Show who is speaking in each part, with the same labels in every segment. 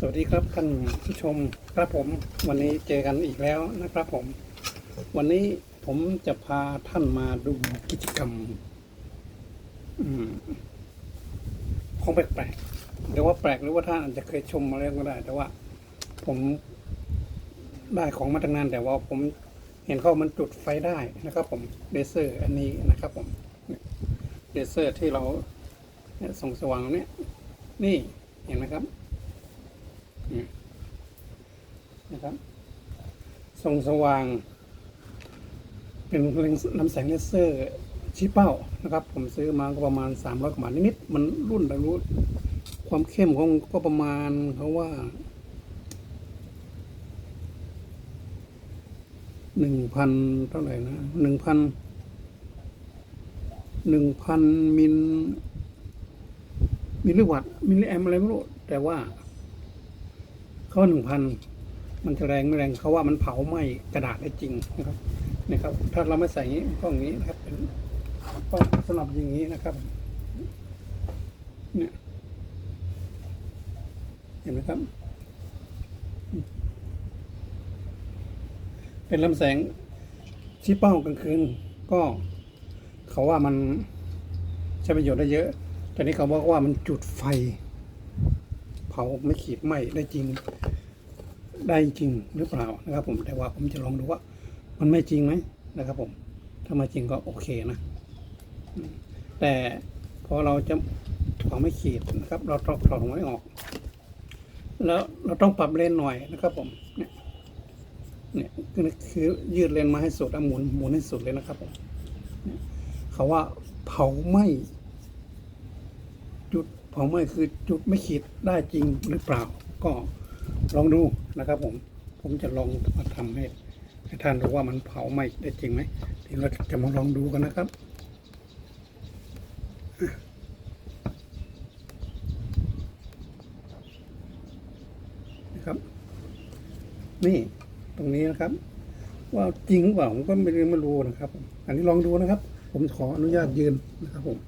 Speaker 1: สวัสดีครับท่านผู้ชมครับผม วันนี้เจอกันอีกแล้วนะครับผม วันนี้ผมจะพาท่านมาดูกิจกรรมอของแปลกๆเดี๋ยวว่าแปลกหรือว่าท่านอาจจะเคยชมมาแล้วก็ได้ แต่ว่า ผมได้ของมาตั้งนานแต่ว่าผมเห็นเขามันจุดไฟได้นะครับ ผมเลเซอร์ อันนี้นะครับ ผมเลเซอร์ที่เราส่องสว่างเนี่ย นี่เห็นไหมครับ อืม นะครับส่องสว่าง เป็นลำแสงเลเซอร์ชี้เป้านะครับ ผมซื้อมาก็ประมาณสามร้อยกว่าบาทนิดๆมันรุ่นแต่รู้ความเข้มของก็ประมาณเขาว่าหนึ่งพันเท่าไหร่นะหนึ่งพันหนึ่งพันมิลมิลลิวัตต์มิลลิแอมอะไรไม่รู้แต่ว่าเขาหนึ่งพัน มันจะแรงไม่แรงเขาว่ามันเผาไหม้กระดาษได้จริงนะครับนะครับ ถ้าเราไม่ใส่นี้ก็อย่างนี้นะครับเป็นก็สำหรับอย่างนี้นะครับ เนี่ยเห็นไหมครับ เป็นลำแสงชี้เป้ากลางคืน ก็เขาว่ามันใช้ประโยชน์ได้เยอะแต่นี้เขาบอกว่ามันจุดไฟ เผาไม่ขีดไหม้ได้จริง ได้จริงหรือเปล่านะครับ ผมแต่ว่าผมจะลองดูว่า มันไม่จริงไหมนะครับ ผม ถ้าม่จริงก็โอเคนะ แต่พอเราจะเผาไม่ขีดนะครับ เราถอดถอดหัวไม่ออก แล้วเราต้องปรับเลนหน่อยนะครับ ผมเนี่ยเนี่ยคือคือยืดเลนมาให้สุดแล้วหมุนหมุนให้สุดเลยนะครับผมเขาว่าเผาไหมจุดเผาไหมคือจุดไม่ขีดได้จริงหรือเปล่า ก็ ลองดูนะครับผม ผมจะลองมาทำให้ให้ท่านดูว่ามันเผาไหม้ได้จริงไหมเดี๋ยวเราจะมาลองดูกันนะครับนะครับ นี่ตรงนี้นะครับ ว่าจริงหรือเปล่าผมก็ไม่รู้ม่รู้นะครับ อันนี้ลองดูนะครับ ผมขออนุญาตยืนนะครับผม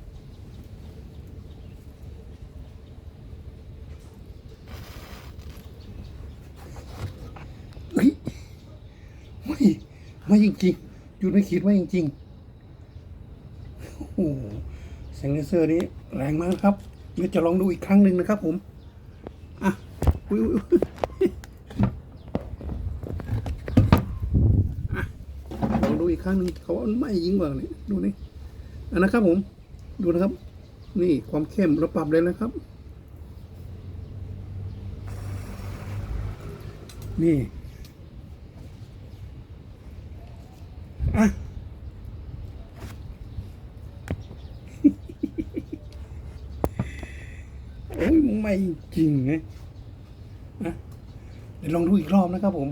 Speaker 1: เฮ้ยไม่ ไม่จริงๆหยุดไม่คิดว่าจริงๆโอ้โหแสงเลเซอร์นี้แรงมากครับเดี๋ยวจะลองดูอีกครั้งหนึ่งนะครับผมอะอุ๊ยลองดูอีกครั้งหนึ่งเขาว่ามันไม่ยิงกว่านี่ดูนี่อันนะครับผม ดูนะครับ นี่ความเข้มเราปรับเลยนะครับ นี่ อะ โอ้ย ไม่จริงไงนะเดี๋ยวลองดูอีกรอบนะครับ ผม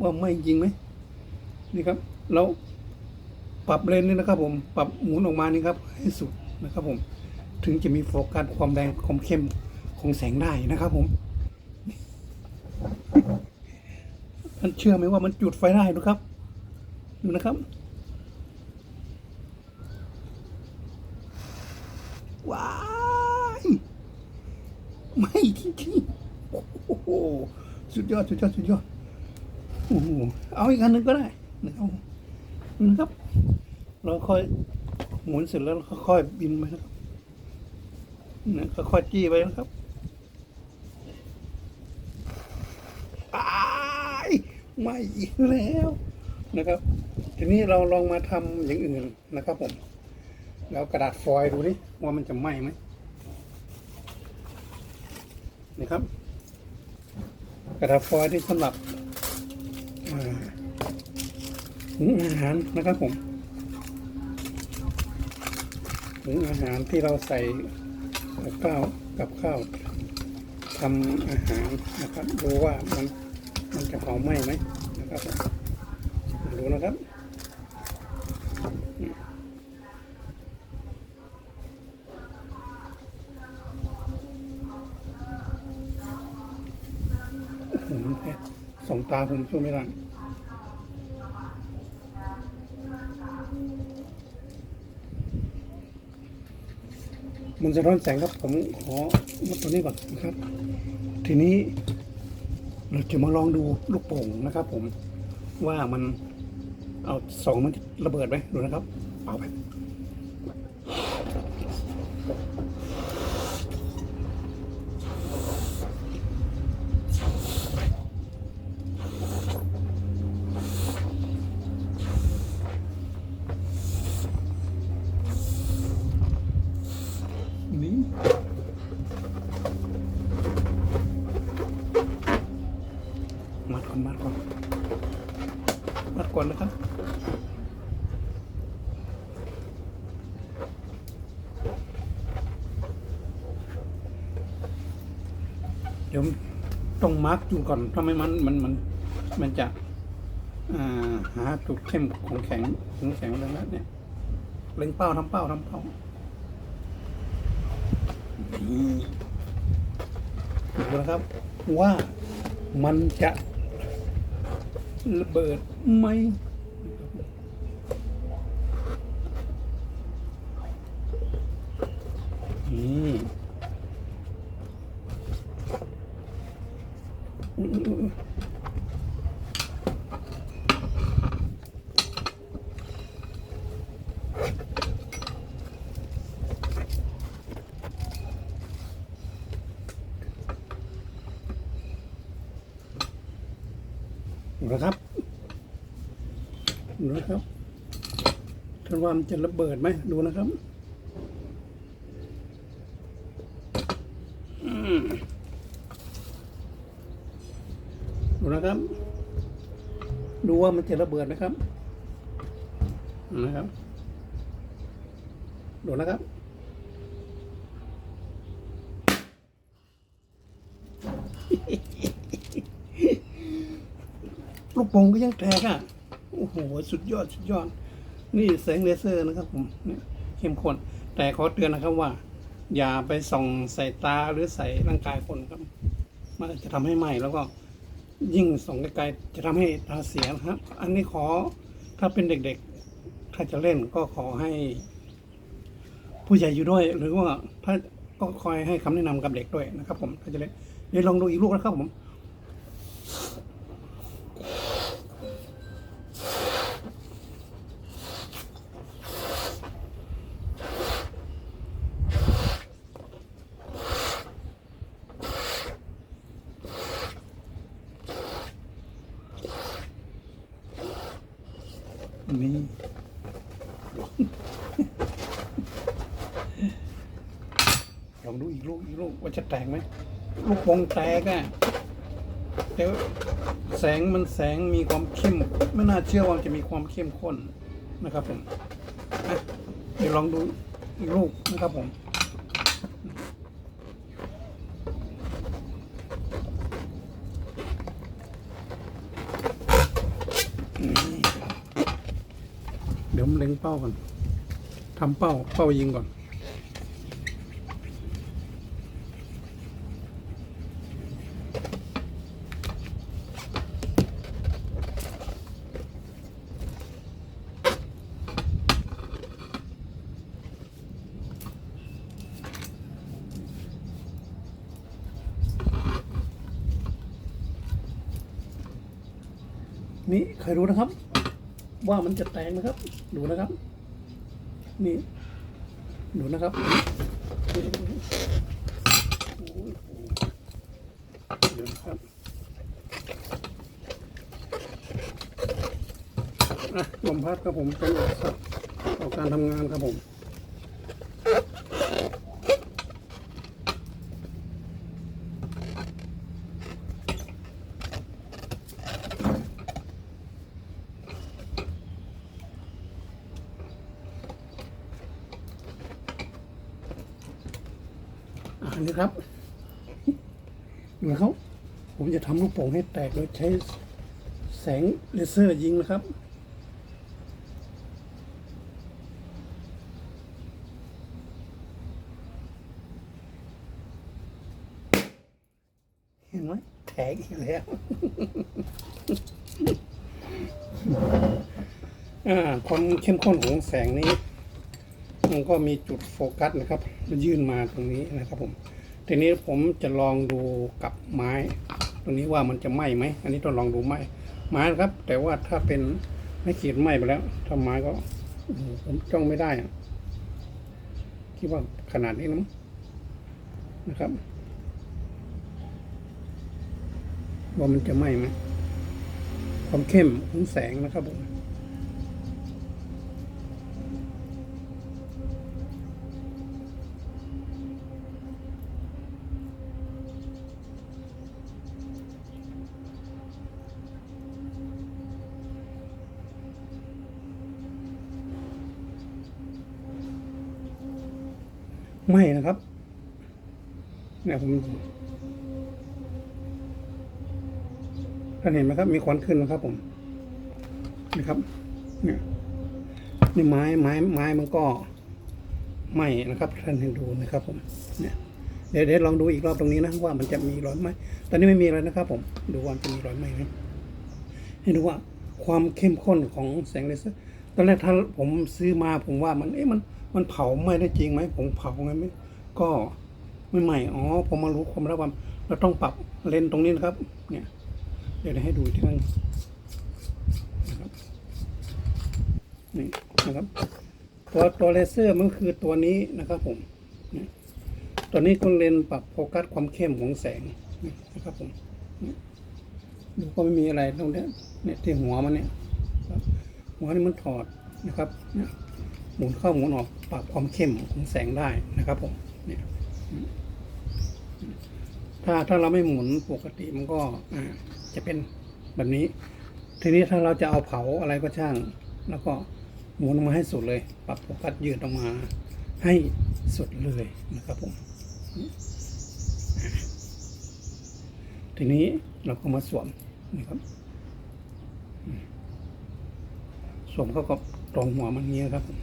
Speaker 1: ว่าไม่จริงไหมนี่ครับ เราปรับเลนส์นี่นะครับ ผม ปรับหมุนออกมานี่ครับ ให้สุดนะครับ ผม ถึงจะมีโฟกัสความแรงความเข้มของแสงได้นะครับ ผมท่านเชื่อไหมว่ามันจุดไฟได้ดูครับ ดูนะครับ ว้าย ไม่จริงๆโอ้โหสุดยอดสุดยอดสุดยอดโอ้โหเอาอีกอันหนึ่งก็ได้นะครับนะครับ เราค่อยหมุนเสร็จแล้วเราค่อยบินไปนะครับนี่ยค่อยจี้ไปนะครับอายไม่อีกแล้วนะครับ ทีนี้เราลองมาทำอย่างอื่นนะครับผมแล้วกระดาษฟอยล์ดูดิว่ามันจะไหม้ไหม นี่ครับ กระดาษฟอยล์ที่สำหรับอ่าหุงอาหารนะครับผมหุงอาหารที่เราใส่กับข้าวกับข้าวทำอาหารนะครับ ดูว่ามันมันจะเผาไหม้ไหมนะครับดูนะครับอื้อหือสอง ตาผมช่วยไม่ได้มันจะร้อนแสงครับผมขอมาตัวนี้ก่อนนะครับทีทีนี้เราจะมาลองดูลูกโป่งนะครับ ผมว่ามันเอาสองมันระเบิดไหมดูนะครับ เอาไป นี่มัดก่อนมัดก่อนมัดก่อนนะครับ เดี๋ยว ต้องมาร์กจุดก่อนถ้าไม่มันมันมันมันจะหาจุดเข้มของแข็งของแข็งแล้วนะเนี่ยเล็งเป้าทำเป้าทำเป้านี่ดูนะครับว่ามันจะระเบิดไหมนี่อุ๊ยอุ๊ยอุ๊ยดู นะครับดูนะครับท่านว่ามันจะระเบิดไหมดูนะครับอืมดูนะครับ ดู ว่ามันจะระเบิดไหมครับ นะครับดูนะครับ ลูกโป่งก็ยังแตกอะ โอ้โห สุดยอด สุดยอด นี่แสงเลเซอร์นะครับผมเนี่ยเข้มข้น แต่ขอเตือนนะครับว่า อย่าไปส่องใส่ตาหรือใส่ร่างกายคนครับ มันจะทำให้ไหม้แล้วก็ ยิ่งส่องไกลๆจะทำให้ตาเสียนะครับ อันนี้ขอถ้าเป็นเด็กๆ ถ้าจะเล่นก็ขอให้ ผู้ใหญ่อยู่ด้วย หรือว่าถ้าก็คอยให้คำแนะนำกับเด็กด้วยนะครับ ผมถ้าจะเล่นเดี๋ยวลองดูอีกลูกนะครับผม นี่ ลองดูอีกลูกอีกลูก ว่าจะแตกไหมลูกโปงแตกอะ่ะแต่แสงมันแสงมีความเข้ม ไม่น่าเชื่อว่าจะมีความเข้มข้นนะครับผมเดี๋ยวลองดูอีกลูกนะครับผมเดี๋ยวผมเล็งเป้าก่อนทำเป้า เป้ายิงก่อน นี่ใครรู้นะครับ ว่ามันจะแตกนะครับ ดูนะครับ นี่ ดูนะครับอ้ยเดี๋ยวนะครับลมพัดครับผมเป็นอุปสรรคต่อการทำงานครับผม นะครับ ดูนะครับผมจะทำลูกโป่งให้แตกโดยใช้แสงเลเซอร์ยิงนะครับ เห็นไหมแตกอีกแล้วอ่าความเข้มข้นของแสงนี้ มันก็มีจุดโฟกัสนะครับ มันยื่นมาตรงนี้นะครับผมทีนี้ผมจะลองดูกับไม้ ตรงนี้ว่ามันจะไหม้ไหมอันนี้ต้องลองดูไหม้ไม้ครับ แต่ว่าถ้าเป็นไม่ขีดไหม้ไปแล้วถ้าไม้ก็ผมจ้องไม่ได้คิดว่าขนาดนี้นะนะครับว่ามันจะไหม้ไหมความเข้มของแสงนะครับผม ไม่นะครับ เนี่ยผมท่านเห็นไหมครับ มีควันขึ้นนะครับ ผมนี่ครับ เนี่ยนี่ไม้ไม้ไม้มันก็ไหม้นะครับท่านเห็นดูนะครับ ผม เนี่ยเดี๋ยวเดี๋ยวลองดูอีกรอบตรงนี้นะว่ามันจะมีรอยไหมตอนนี้ไม่มีแล้วนะครับ ผมดูว่ามันจะมีรอยไหมไหมให้ดูว่าความเข้มข้นของแสงเลเซอร์ตอนแรกถ้าผมซื้อมาผมว่ามันเอ๊ะมัน มันเผาไหม้ได้จริงไหมผมเผาไงไหมก็ไม่ไหม้อ๋อผมมารู้ความระวังเราต้องปรับเลนตรงนี้นะครับ เนี่ย เดี๋ยวให้ดูอีกทีนึงนะครับนี่นะครับ ตัวตัวเลเซอร์มันคือตัวนี้นะครับผมเนี่ยตัวนี้ก็เลนปรับโฟกัสความเข้มของแสงนะครับผมเนี่ยดูก็ไม่มีอะไรตรงนี้เนี่ยที่หัวมันเนี่ยหัวนี่มันถอดนะครับเนี่ย หมุนเข้าหมุนออกปรับความเข้มของแสงได้นะครับผมเนี่ยถ้าถ้าเราไม่หมุนปกติมันก็อ่าจะเป็นแบบนี้ ทีนี้ถ้าเราจะเอาเผาอะไรก็ช่าง แล้วก็หมุนออกมาให้สุดเลย ปรับโฟกัสยืดออกมาให้สุดเลยนะครับผมทีนี้เราก็มาสวมนะครับสวมเข้ากับตรงหัวมันเงี้ยครับผม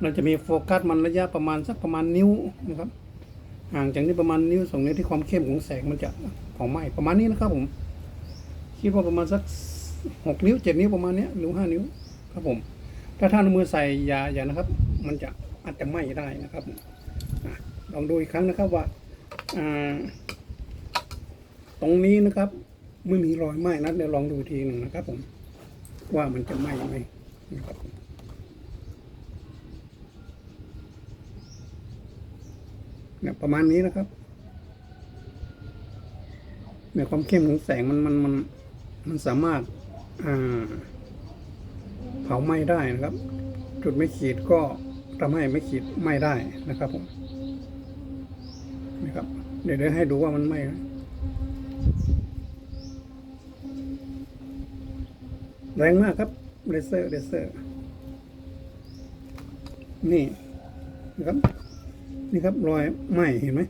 Speaker 1: เราจะมีโฟกัสมันระยะประมาณสักประมาณนิ้วนะครับ ห่างจากนี้ประมาณนิ้วสองนิ้วที่ความเข้มของแสงมันจะเผาไหม้ประมาณนี้นะครับผม คิดว่าประมาณสักหกนิ้วเจ็ดนิ้วประมาณนี้หรือห้านิ้วครับผม ถ้าท่านมือใส่ยาอย่านะครับ มันจะอาจจะไหม้ได้นะครับลองดูอีกครั้งนะครับว่าอ่าตรงนี้นะครับ ไม่มีรอยไหม้นะเดี๋ยวลองดูทีหนึ่งนะครับผม ว่ามันจะไหม้ไหมนะครับเนี่ยประมาณนี้นะครับเนี่ยความเข้มของแสงมันมันมันมันสามารถอ่าเผาไหม้ได้นะครับ จุดไม่ขีดก็ทำให้ไม่ขีดไหม้ได้นะครับผมนะครับ เดี๋ยวเดี๋ยวให้ดูว่ามันไหม้นะ แรงมากครับเลเซอร์เลเซอร์ นี่นะครับ นี่ครับรอยไหมเห็นไหม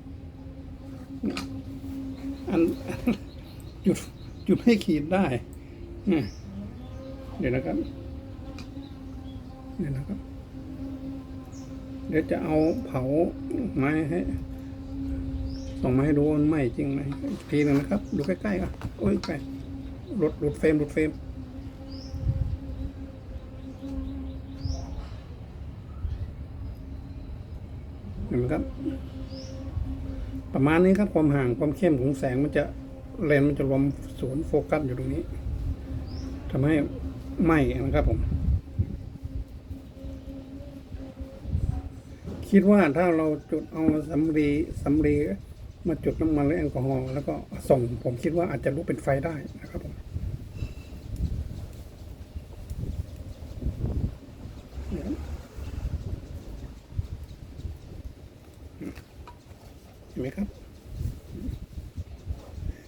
Speaker 1: อันจุดจุดให้ขีดได้เนี่เดี๋ยวนะครับเนี่ยนะครับ เดี๋ยวจะเอาเผาไม้ให้ส่องไมาให้ดูมันไหมจริงไหมทีหนึงนะครับ ดูใกล้ๆอะโอ้ยใกล้หลุดหลุดเฟรมหลุดเฟรม เห็นไหมครับ ประมาณนี้ครับความห่างความเข้มของแสงมันจะเลนส์มันจะรวมศูนย์โฟกัสอยู่ตรงนี้ทำให้ไหมนะครับผม คิดว่าถ้าเราจุดเอาสำลีสำลีมาจุดน้ำมันหรือแอลกอฮอล์แล้วก็ส่งผมคิดว่าอาจจะลุกเป็นไฟได้นะครับผมเห็นไหมครับ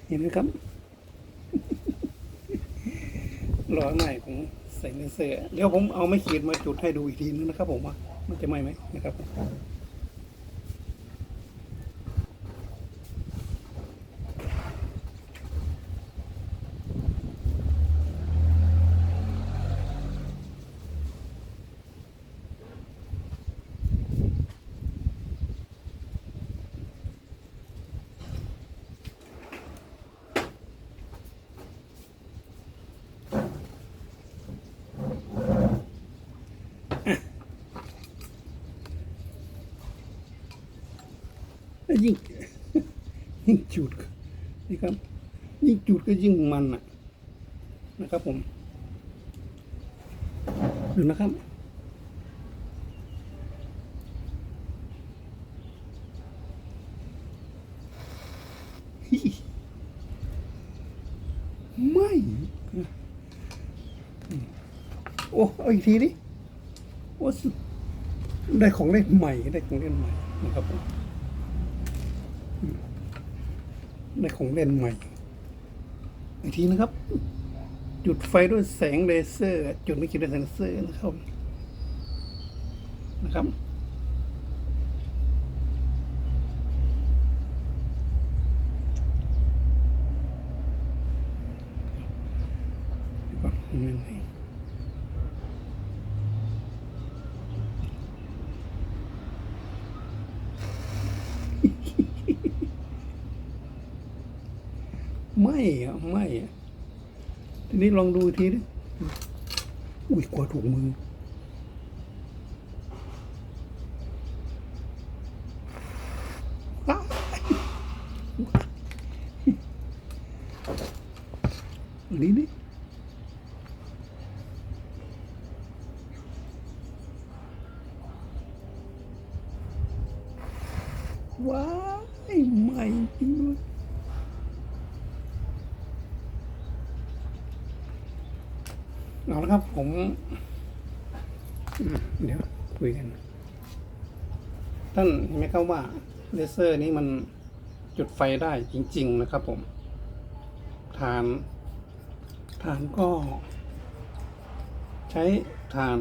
Speaker 1: เห็นไหม ครับร้อยใหม่ของใส่เสื้อเดี๋ยวผมเอาไม้ขีดมาจุดให้ดูอีกทีนึงนะครับ ผมว่ามันจะไหมไหมนะครับ ยิ่งยิ่งจุดนี่ครับ ยิ่งจุดก็ยิ่งมันอะ นะครับผมดูนะครับไม่โอ้เอาอีกทีดิโอ้สุดได้ของเล่นใหม่ได้ของเล่นใหม่นะครับผมอืม ได้ของเล่นใหม่ อีกทีนะครับ จุดไฟด้วยแสงเลเซอร์ จุดไม่กี่ด้วยแสงเลเซอร์นะครับนะครับ เดี๋ยวก่อนมันไม่ไม่อะไม่อะทีนี้ ลองดูทีดิอุ้ยกลัวถูกมือนี่นี่นี่ว้ายใหม่จริงด้วยเอาละครับผมอืมเดี๋ยวคุยกัน ท่า นเห็นไหมครับว่าเลเซอร์นี้มันจุดไฟได้จริง ๆ นะครับผมฐานฐานก็ ใช้ฐาน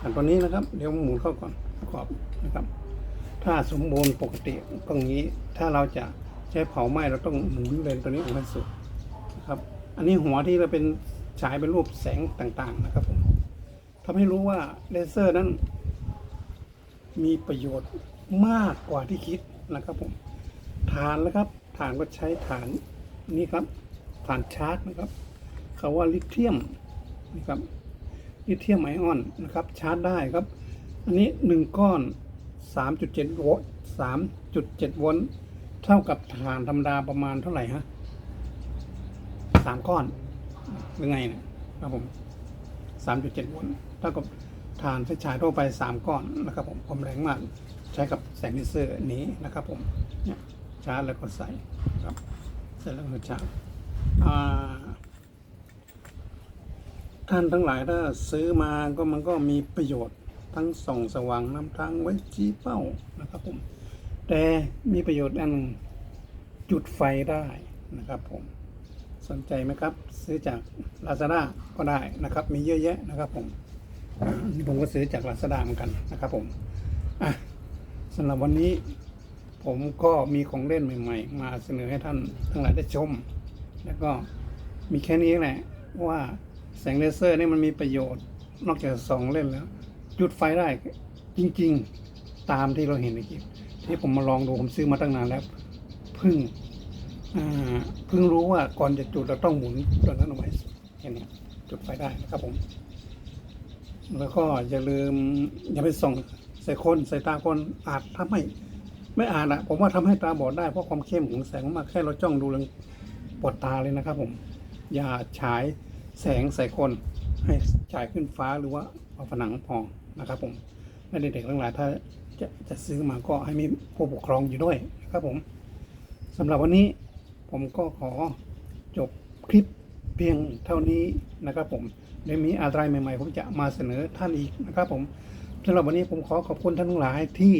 Speaker 1: ฐานตัวนี้นะครับ เดี๋ยวหมุนเข้าก่อนประกอบนะครับ ถ้าสมบูรณ์ปกติก็งนี้ ถ้าเราจะใช้เผาไหม้เราต้องหมุนเลนตัวนี้ออกให้สุดนะครับ อันนี้หัวที่เราเป็นฉายเป็นรูปแสงต่างๆนะครับผมทำให้รู้ว่าเลเซอร์นั้น มีประโยชน์มากกว่าที่คิดนะครับผมฐานนะครับฐานก็ใช้ฐานนี่ครับฐานชาร์จนะครับเขาว่าลิเธียมนะครับลิเธียมไอออนนะครับชาร์จได้ครับ อันนี้หนึ่งก้อน 3.7โวลต์3.7โวลต์เท่ากับฐานธรรมดาประมาณเท่าไหร่ฮะสามก้อนหรือไงเนะครับผม3.7โวลต์เท่ากับ ฐานไฟฉายทั่วไป 3 ก้อนนะครับผมความแรงมาก ใช้กับแสงเลเซอร์นี้นะครับผมเนี่ยชาร์จแล้วก็ใส่ครับเสร็จแล้วก็ชาร์จท่านทั้งหลายถ้าซื้อมาก็มันก็มีประโยชน์ทั้งส่องสว่างนำทางไว้ชี้เป้านะครับผมแต่มีประโยชน์อันจุดไฟได้นะครับผมสนใจไหมครับ ซื้อจาก Lazada ก็ได้นะครับ มีเยอะแยะนะครับผม ผมก็ซื้อจาก Lazada เหมือนกันนะครับผมอะสำหรับวันนี้ผมก็มีของเล่นใหม่ ๆ มาเสนอให้ท่านทั้งหลายได้ชม แล้วก็มีแค่นี้แหละว่าแสงเลเซอร์นี่มันมีประโยชน์นอกจากสองเล่นแล้ว จุดไฟได้จริง ๆตามที่เราเห็นในคลิปที่ผมมาลองดูผมซื้อมาตั้งนานแล้วเพิ่งเพิ่งรู้ว่าก่อนจะจุดเราต้องหมุนตัวนั้นเอาไว้แค่นี้จุดไฟได้นะครับผม แล้วก็อย่าลืม อย่าไปส่องใส่คนใส่ตาคนอาจทำให้ไม่อาจอะผมว่าทำให้ตาบอดได้เพราะความเข้มของแสงมากแค่เราจ้องดูเรงปวดตาเลยนะครับ ผม อย่าฉายแสงใส่คนให้ฉายขึ้นฟ้าหรือว่าเอาผนังพอนะครับ ผมและเด็กๆทั้งหลายถ้าจะจะซื้อมาก็ให้มีผู้ปกครองอยู่ด้วยนะครับ ผมสำหรับวันนี้ผมก็ขอจบคลิปเพียงเท่านี้นะครับผม เดี๋ยวมีอะไรใหม่ ๆ ผมจะมาเสนอท่านอีกนะครับผมสำหรับวันนี้ผมขอขอบคุณท่านทั้งหลายที่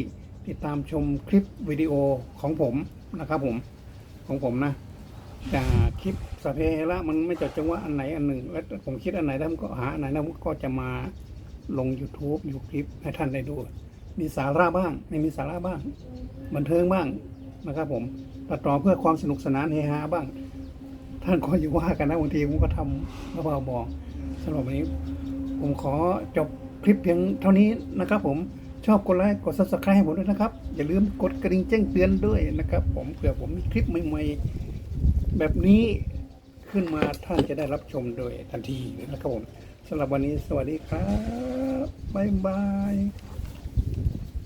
Speaker 1: ติดตามชมคลิปวิดีโอของผมนะครับผมของผมนะจากคลิปสพเพละมันไม่จดจังว่าอันไหนอันหนึ่ง แล้วผมคิดอันไหนแล้วผมก็หาอันไหนแล้วผมก็จะมาลง YouTube อยู่คลิปให้ท่านได้ดู มีสาระบ้าง ไม่มีสาระบ้าง บันเทิงบ้างนะครับผมตัดต่อเพื่อความสนุกสนานเฮฮาบ้าง ท่านก็อยู่ว่ากันนะบางทีผมก็ทำแล้วบอกบอกำหรับวันนี้ ผมขอจบคลิปเพียงเท่านี้นะครับผมชอบกดไลค์กด subscribe ให้ผมด้วยนะครับ อย่าลืมกดกระดิ่งแจ้งเตือนด้วยนะครับ ผมเผื่อผมมีคลิปใหม่ๆ แบบนี้ขึ้นมาท่านจะได้รับชมโดยทันทีนะครับผมสำหรับวันนี้สวัสดีครับ บ๊ายบาย